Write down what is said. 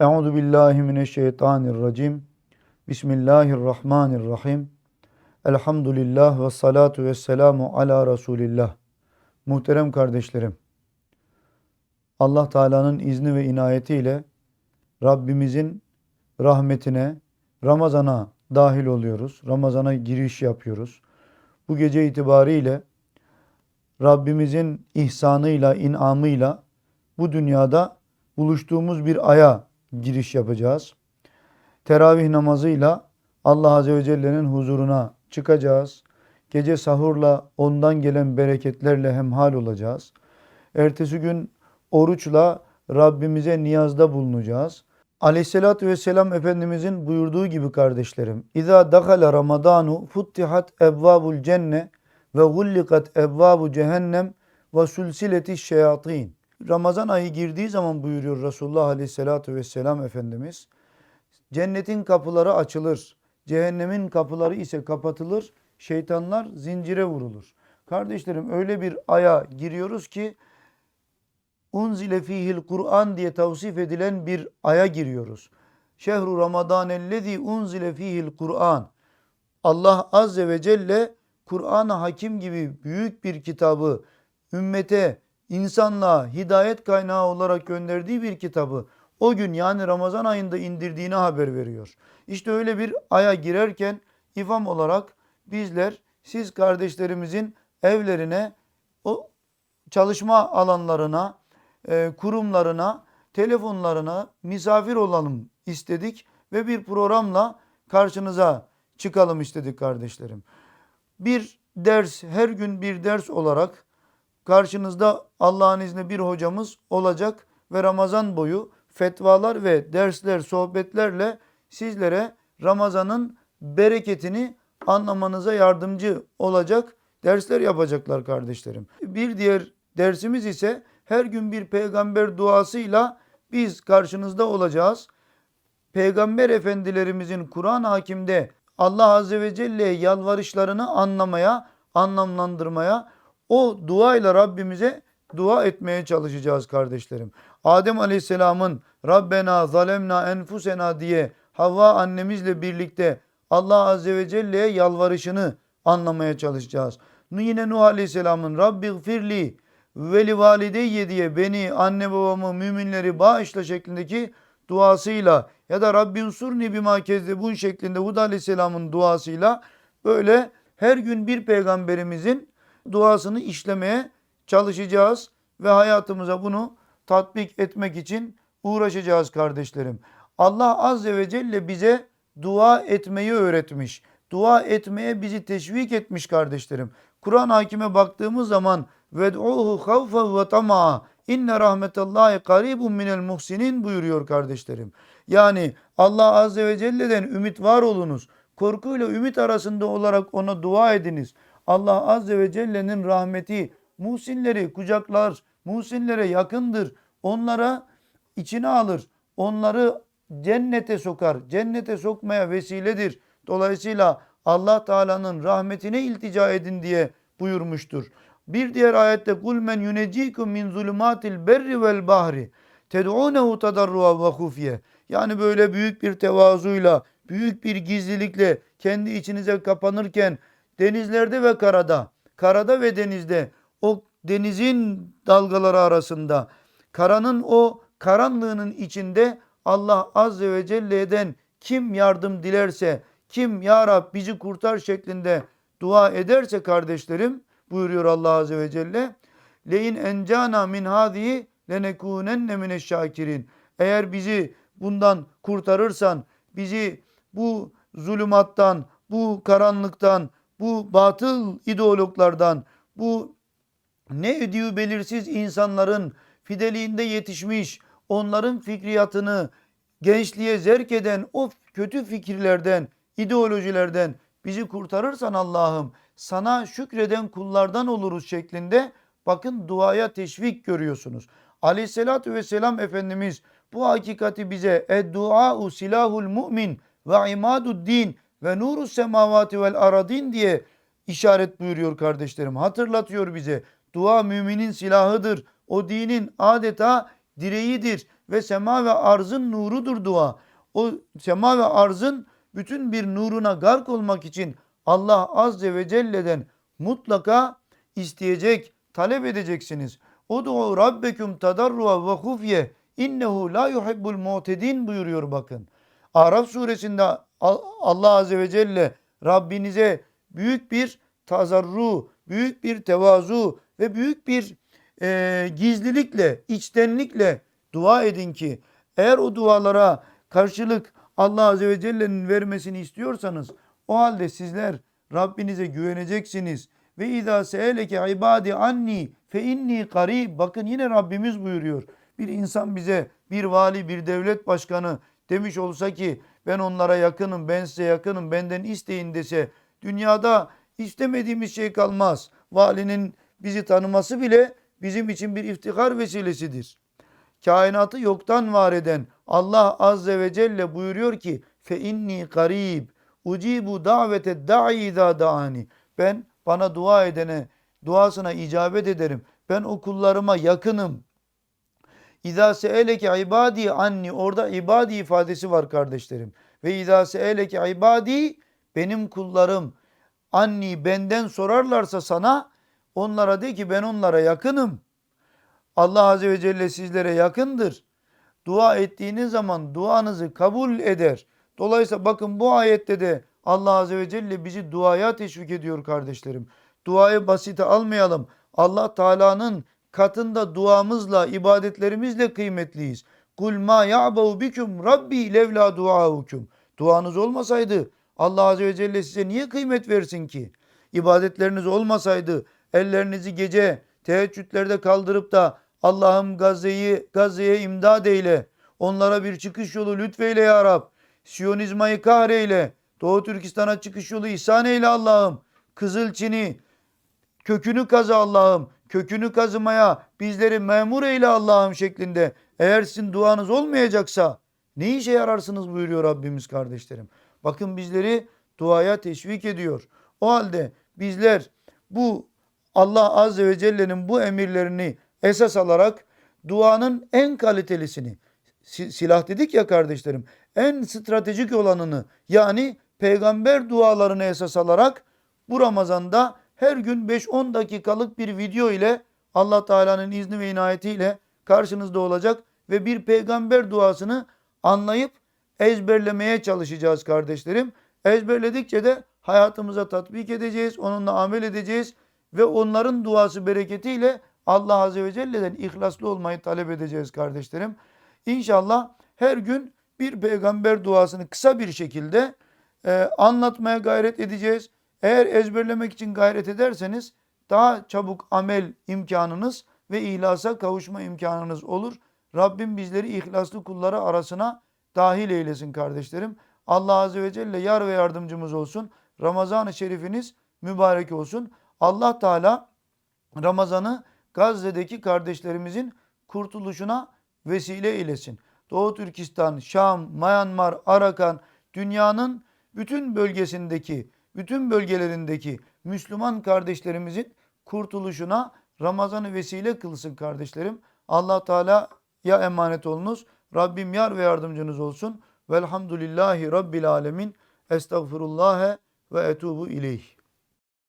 Euzu billahi mineşşeytanirracim. Bismillahirrahmanirrahim. Elhamdülillah ve salatu ve ala Resulillah. Muhterem kardeşlerim, Allah Teala'nın izni ve inayetiyle Rabbimizin rahmetine, Ramazan'a dahil oluyoruz. Ramazan'a giriş yapıyoruz. Bu gece itibariyle Rabbimizin ihsanıyla, inamıyla bu dünyada buluştuğumuz bir aya giriş yapacağız. Teravih namazıyla Allah Azze ve Celle'nin huzuruna çıkacağız. Gece sahurla ondan gelen bereketlerle hemhal olacağız. Ertesi gün oruçla Rabbimize niyazda bulunacağız. Aleyhissalatü vesselam Efendimizin buyurduğu gibi kardeşlerim. İza dakhala Ramadanu futtihat ebvabul cenne ve gullikat ebvabu cehennem ve sülsileti şeyatin. Ramazan ayı girdiği zaman buyuruyor Resulullah Aleyhisselatü Vesselam Efendimiz. Cennetin kapıları açılır. Cehennemin kapıları ise kapatılır. Şeytanlar zincire vurulur. Kardeşlerim öyle bir aya giriyoruz ki unzile fihil Kur'an diye tavsif edilen bir aya giriyoruz. Şehru Ramazan ellezî unzile fihil Kur'an. Allah Azze ve Celle Kur'an-ı Hakim gibi büyük bir kitabı ümmete, insanlığa hidayet kaynağı olarak gönderdiği bir kitabı o gün yani Ramazan ayında indirdiğine haber veriyor. İşte öyle bir aya girerken ifam olarak bizler siz kardeşlerimizin evlerine, o çalışma alanlarına, e, kurumlarına, telefonlarına misafir olalım istedik ve bir programla karşınıza çıkalım istedik kardeşlerim. Bir ders, her gün bir ders olarak karşınızda Allah'ın izniyle bir hocamız olacak ve Ramazan boyu fetvalar ve dersler, sohbetlerle sizlere Ramazan'ın bereketini anlamanıza yardımcı olacak dersler yapacaklar kardeşlerim. Bir diğer dersimiz ise her gün bir peygamber duasıyla biz karşınızda olacağız. Peygamber efendilerimizin Kur'an hakimde Allah Azze ve Celle'ye yalvarışlarını anlamaya, anlamlandırmaya, o duayla Rabbimize dua etmeye çalışacağız kardeşlerim. Adem Aleyhisselam'ın Rabbena zalemna enfusena diye Havva annemizle birlikte Allah Azze ve Celle'ye yalvarışını anlamaya çalışacağız. Yine Nuh Aleyhisselam'ın Rabbi firli veli valideyye diye beni anne babamı müminleri bağışla şeklindeki duasıyla ya da Rabbin surni bima kezzebun şeklinde Hud Aleyhisselam'ın duasıyla böyle her gün bir peygamberimizin duasını işlemeye çalışacağız ve hayatımıza bunu tatbik etmek için uğraşacağız kardeşlerim. Allah Azze ve Celle bize dua etmeyi öğretmiş. Dua etmeye bizi teşvik etmiş kardeşlerim. Kur'an hakime baktığımız zaman ved'uhu havfen ve tama'a inne rahmetallahi karibun minel muhsinin buyuruyor kardeşlerim. Yani Allah Azze ve Celle'den ümit var olunuz. Korkuyla ümit arasında olarak ona dua ediniz. Allah Azze ve Celle'nin rahmeti muhsinleri kucaklar, muhsinlere yakındır. Onlara içine alır. Onları cennete sokar. Cennete sokmaya vesiledir. Dolayısıyla Allah Teala'nın rahmetine iltica edin diye buyurmuştur. Bir diğer ayette kul men yunecikum min zulumatil berri vel bahri ted'unehu tadarrua ve hufiye. Yani böyle büyük bir tevazuyla, büyük bir gizlilikle kendi içinize kapanırken denizlerde ve karada, karada ve denizde o denizin dalgaları arasında, karanın o karanlığının içinde Allah Azze ve Celle'den kim yardım dilerse, kim Ya Rab bizi kurtar şeklinde dua ederse kardeşlerim buyuruyor Allah Azze ve Celle. Leyin encana min hadihi lenekunenne mineşşakirin. Eğer bizi bundan kurtarırsan, bizi bu zulümattan, bu karanlıktan, bu batıl ideologlardan, bu ne ödüğü belirsiz insanların fideliğinde yetişmiş, onların fikriyatını gençliğe zerk eden o kötü fikirlerden, ideolojilerden bizi kurtarırsan Allah'ım sana şükreden kullardan oluruz şeklinde bakın duaya teşvik görüyorsunuz. Aleyhissalatü vesselam Efendimiz bu hakikati bize eddua'u silahul mu'min ve imadud din ve nuru semavati vel aradin diye işaret buyuruyor kardeşlerim. Hatırlatıyor bize. Dua müminin silahıdır. O dinin adeta direğidir. ve sema ve arzın nurudur dua. O sema ve arzın bütün bir nuruna gark olmak için Allah Azze ve Celle'den mutlaka isteyecek, talep edeceksiniz. Udu rabbeküm tadarrua ve hufye innehu la yuhibbul mu'tedin buyuruyor bakın. Araf suresinde Allah Azze ve Celle Rabbinize büyük bir tazarru, büyük bir tevazu ve büyük bir e, gizlilikle, içtenlikle dua edin ki eğer o dualara karşılık Allah Azze ve Celle'nin vermesini istiyorsanız o halde sizler Rabbinize güveneceksiniz. Ve izâ seeleke ibadi anni fe inni qarib. Bakın yine Rabbimiz buyuruyor. Bir insan bize bir vali, bir devlet başkanı demiş olsa ki ben onlara yakınım, ben size yakınım, benden isteyin dese dünyada istemediğimiz şey kalmaz. Valinin bizi tanıması bile bizim için bir iftihar vesilesidir. Kainatı yoktan var eden Allah Azze ve Celle buyuruyor ki fe inni karib ucibu davete da'i izâ da'ani. Ben bana dua edene duasına icabet ederim. Ben o kullarıma yakınım. İzâ se'eleke ibadi anni orada ibadi ifadesi var kardeşlerim. Ve izâ se'eleke ibadi benim kullarım anni benden sorarlarsa sana onlara de ki ben onlara yakınım. Allah Azze ve Celle sizlere yakındır. Dua ettiğiniz zaman duanızı kabul eder. Dolayısıyla bakın bu ayette de Allah Azze ve Celle bizi duaya teşvik ediyor kardeşlerim. Duayı basite almayalım. Allah Teala'nın katında duamızla, ibadetlerimizle kıymetliyiz. Kul ma ya'bau bikum rabbi levla duaukum. Duanız olmasaydı Allah Azze ve Celle size niye kıymet versin ki? İbadetleriniz olmasaydı ellerinizi gece teheccüdlerde kaldırıp da Allah'ım Gazze'yi Gazze'ye imdad eyle. Onlara bir çıkış yolu lütfeyle ya Rab. Siyonizmayı kahreyle. Doğu Türkistan'a çıkış yolu ihsan eyle Allah'ım. Kızıl Çin'i kökünü kazı Allah'ım. Kökünü kazımaya bizleri memur eyle Allah'ım şeklinde. Eğer sizin duanız olmayacaksa ne işe yararsınız buyuruyor Rabbimiz kardeşlerim. Bakın bizleri duaya teşvik ediyor. O halde bizler bu Allah Azze ve Celle'nin bu emirlerini esas alarak duanın en kalitelisini silah dedik ya kardeşlerim en stratejik olanını yani peygamber dualarını esas alarak bu Ramazan'da her gün 5-10 dakikalık bir video ile Allah Teala'nın izni ve inayetiyle karşınızda olacak ve bir peygamber duasını anlayıp ezberlemeye çalışacağız kardeşlerim. Ezberledikçe de hayatımıza tatbik edeceğiz, onunla amel edeceğiz ve onların duası bereketiyle Allah Azze ve Celle'den ihlaslı olmayı talep edeceğiz kardeşlerim. İnşallah her gün bir peygamber duasını kısa bir şekilde e, anlatmaya gayret edeceğiz. Eğer ezberlemek için gayret ederseniz daha çabuk amel imkanınız ve ihlasa kavuşma imkanınız olur. Rabbim bizleri ihlaslı kulları arasına dahil eylesin kardeşlerim. Allah Azze ve Celle yar ve yardımcımız olsun. Ramazan-ı Şerifiniz mübarek olsun. Allah Teala Ramazan'ı Gazze'deki kardeşlerimizin kurtuluşuna vesile eylesin. Doğu Türkistan, Şam, Myanmar, Arakan, dünyanın bütün bölgesindeki, bütün bölgelerindeki Müslüman kardeşlerimizin kurtuluşuna Ramazan'ı vesile kılsın kardeşlerim. Allah Teala ya emanet olunuz. Rabbim yar ve yardımcınız olsun. Velhamdülillahi Rabbil alemin. Estağfirullahe ve etubu ileyh.